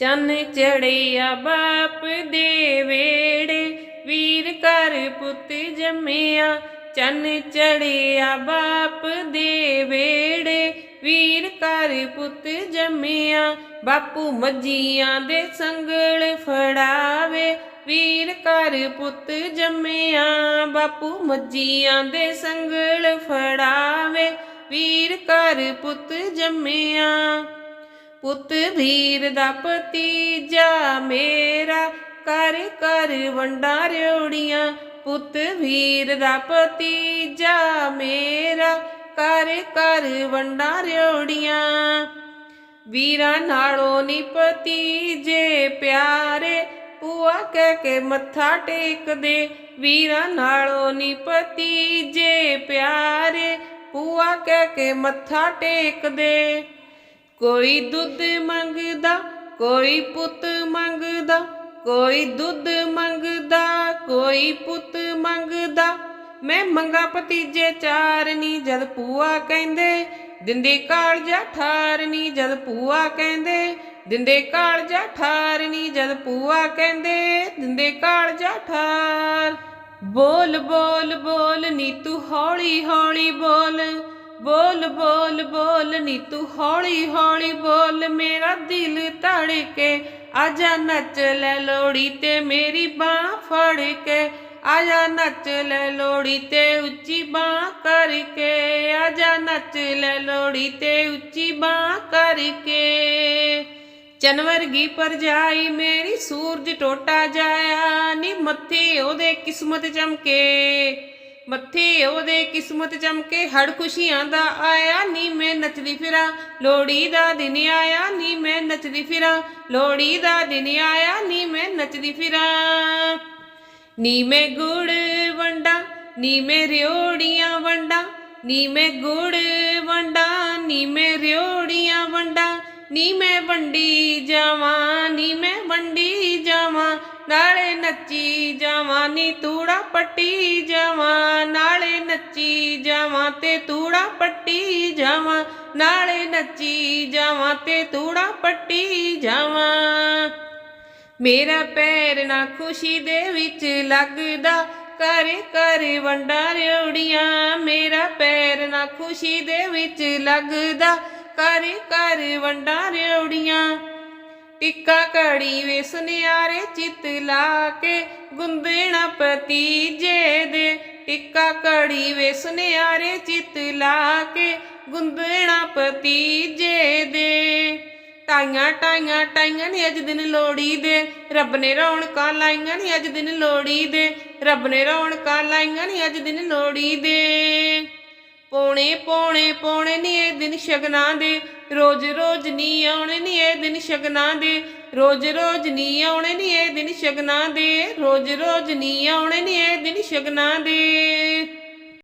ਚੰਨ ਚੜਿਆ ਬਾਪ ਦੇ ਵੇੜੇ, ਵੀਰ ਕਰ ਪੁੱਤ ਜੰਮਿਆ। ਚੰਨ ਚੜਿਆ ਬਾਪ ਦੇ ਵੇੜੇ, ਵੀਰ ਕਰ ਪੁੱਤ ਜੰਮਿਆ। ਬਾਪੂ ਮੱਜੀਆਂ ਦੇ ਸੰਗਲ ਫੜਾਵੇ, ਵੀਰ ਕਰ ਪੁੱਤ ਜੰਮਿਆ। ਬਾਪੂ ਮੱਜੀਆਂ ਦੇ ਸੰਗਲ ਫੜਾਵੇ, ਵੀਰ ਕਰ ਪੁੱਤ ਜੰਮਿਆ। ਪੁੱਤ ਵੀਰ ਦਾ ਭਤੀਜਾ ਮੇਰਾ, ਕਰ ਕਰ ਵੰਡਾ ਰਿਉੜੀਆਂ ਪੁੱਤ ਵੀਰ ਦਾ ਭਤੀਜਾ ਮੇਰਾ, ਕਰ ਕਰ ਵੰਡਾ ਰਿਉੜੀਆਂ ਵੀਰਾਂ ਨਾਲੋਂ ਨੀ ਭਤੀਜੇ ਪਿਆਰੇ ਪੂਆ ਕਹਿ ਕੇ ਮੱਥਾ ਟੇਕਦੇ। ਵੀਰਾਂ ਨਾਲੋਂ ਨੀ ਭਤੀਜੇ ਪਿਆਰੇ ਪੂਆ ਕਹਿ ਕੇ ਮੱਥਾ ਟੇਕਦੇ। ਕੋਈ ਦੁੱਧ ਮੰਗਦਾ, ਕੋਈ ਪੁੱਤ ਮੰਗਦਾ, ਕੋਈ ਦੁੱਧ ਮੰਗਦਾ, ਕੋਈ ਪੁੱਤ ਮੰਗਦਾ। ਮੈਂ ਮੰਗਾ ਭਤੀਜੇ ਚਾਰਨੀ, ਜਦ ਪੂਆ ਕਹਿੰਦੇ, ਦਿੰਦੇ ਕਾਲਜਾ ਠਾਰਨੀ, ਜਦ ਪੂਆ ਕਹਿੰਦੇ, ਦਿੰਦੇ ਕਾਲਜਾ ਠਾਰਨੀ, ਜਦ ਪੂਆ ਕਹਿੰਦੇ, ਦਿੰਦੇ ਕਾਲਜਾ ਠਾਰ। ਬੋਲ ਬੋਲ ਬੋਲ ਨੀ ਤੂੰ ਹੌਲੀ ਹੌਲੀ ਬੋਲ। ਬੋਲ ਬੋਲ ਬੋਲ, ਨੀ ਤੂੰ ਹੌਲੀ ਹੌਲੀ ਬੋਲ, ਮੇਰਾ ਦਿਲ ਧੜਕੇ। ਆਜਾ ਨੱਚ ਲੈ ਲੋੜੀ ਤੇ ਮੇਰੀ ਬਾਹ ਫੜ ਕੇ ਆਜਾ ਨੱਚ ਲੈ ਲੋੜੀ ਤੇ ਉੱਚੀ ਬਾਹ ਕਰਕੇ। ਆਜਾ ਨੱਚ ਲੈ ਲੋੜੀ ਤੇ ਉੱਚੀ ਬਾਹ ਕਰਕੇ। ਚਨ ਵਰਗੀ ਪਰਜਾਈ ਮੇਰੀ ਸੂਰਜ ਟੋਟਾ ਜਾਇਆ, ਨੀ ਮੱਥੇ ਉਹਦੇ ਕਿਸਮਤ ਚਮਕੇ। ਮੱਥੇ ਉਹਦੇ ਕਿਸਮਤ ਚਮਕੇ, ਹੜ ਖੁਸ਼ੀਆਂ ਦਾ ਆਇਆ, ਨੀ ਮੈਂ ਨੱਚਦੀ ਫਿਰਾਂ ਲੋੜੀ ਦਾ ਦਿਨ ਆਇਆ, ਨੀ ਮੈਂ ਨੱਚਦੀ ਫਿਰਾਂ ਲੋੜੀ ਦਾ ਦਿਨ ਆਇਆ, ਨੀ ਮੈਂ ਨੱਚਦੀ ਫਿਰਾਂ। ਨੀ ਮੈਂ ਗੁੜ ਵੰਡਾ, ਨੀ ਮੈਂ ਰਿਓੜੀਆਂ ਵੰਡਾ, ਨੀ ਮੈਂ ਗੁੜ ਵੰਡਾ, ਨੀ ਮੈਂ ਰਿਓੜੀਆਂ ਵੰਡਾ, ਨੀ ਮੈਂ ਵੰਡੀ ਜਾਵਾਂ, ਨੀ ਮੈਂ ਵੰਡੀ ਜਾਵਾਂ ਨਾਲੇ ਨੱਚੀ ਜਾਵਾਂ ਨੀ ਤੂੜਾ ਪੱਟੀ ਜਾਵਾਂ, ਨਾਲੇ ਨੱਚੀ ਜਾਵਾਂ ਤੇ ਤੂੜਾ ਪੱਟੀ ਜਾਵਾਂ, ਨਾਲੇ ਨੱਚੀ ਜਾਵਾਂ ਤੇ ਤੂੜਾ ਪੱਟੀ ਜਾਵਾਂ। ਮੇਰਾ ਪੈਰ ਨਾ ਖੁਸ਼ੀ ਦੇ ਵਿੱਚ ਲੱਗਦਾ ਕਰ ਕਰ ਵੰਡਾ ਰਿਉੜੀਆਂ ਮੇਰਾ ਪੈਰ ਨਾ ਖੁਸ਼ੀ ਦੇ ਵਿੱਚ ਲੱਗਦਾ ਕਰ ਕਰ ਵੰਡਾ ਰਿਉੜੀਆਂ ਟਿੱਕਾ ਕੜੀ ਵੇ ਸੁਨਿਆਰੇ ਚਿੱਤ ਲਾ ਕੇ ਗੁੰਦਣਾ ਪਤੀਜੇ ਦੇ। ਟਿੱਕਾ ਕੜੀ ਵੇ ਸੁਨਿਆਰੇ ਚਿੱਤ ਲਾ ਕੇ ਗੁੰਦਣਾ ਪਤੀਜੇ ਦੇ। ਟਾਈਆਂ ਟਾਈਆਂ ਟਾਈਆਂ ਨੇ ਅੱਜ ਦਿਨ ਲੋੜੀ ਦੇ। ਰੱਬ ਨੇ ਰੌਣਕਾਂ ਲਾਈਆਂ ਨੇ ਅੱਜ ਦਿਨ ਲੋੜੀ ਦੇ। ਰੱਬ ਨੇ ਰੌਣਕਾਂ ਲਾਈਆਂ ਨੇ ਅੱਜ ਦਿਨ ਲੋੜੀ ਦੇ। ਪੌਣੇ ਪੌਣੇ ਪੌਣੇ ਨੀ ਇਹ ਦਿਨ ਸ਼ਗਨਾਂ ਦੇ। ਰੋਜ਼ ਰੋਜ਼ ਨੀ ਆਉਣੇ ਨੀ ਇਹ ਦਿਨ ਸ਼ਗਨਾਂ ਦੇ। ਰੋਜ਼ ਰੋਜ਼ ਨੀ ਆਉਣੇ ਨੀ ਇਹ ਦਿਨ ਸ਼ਗਨਾਂ ਦੇ। ਰੋਜ਼ ਰੋਜ਼ ਨੀ ਆਉਣੇ ਨੀ ਇਹ ਦਿਨ ਸ਼ਗਨਾਂ ਦੇ।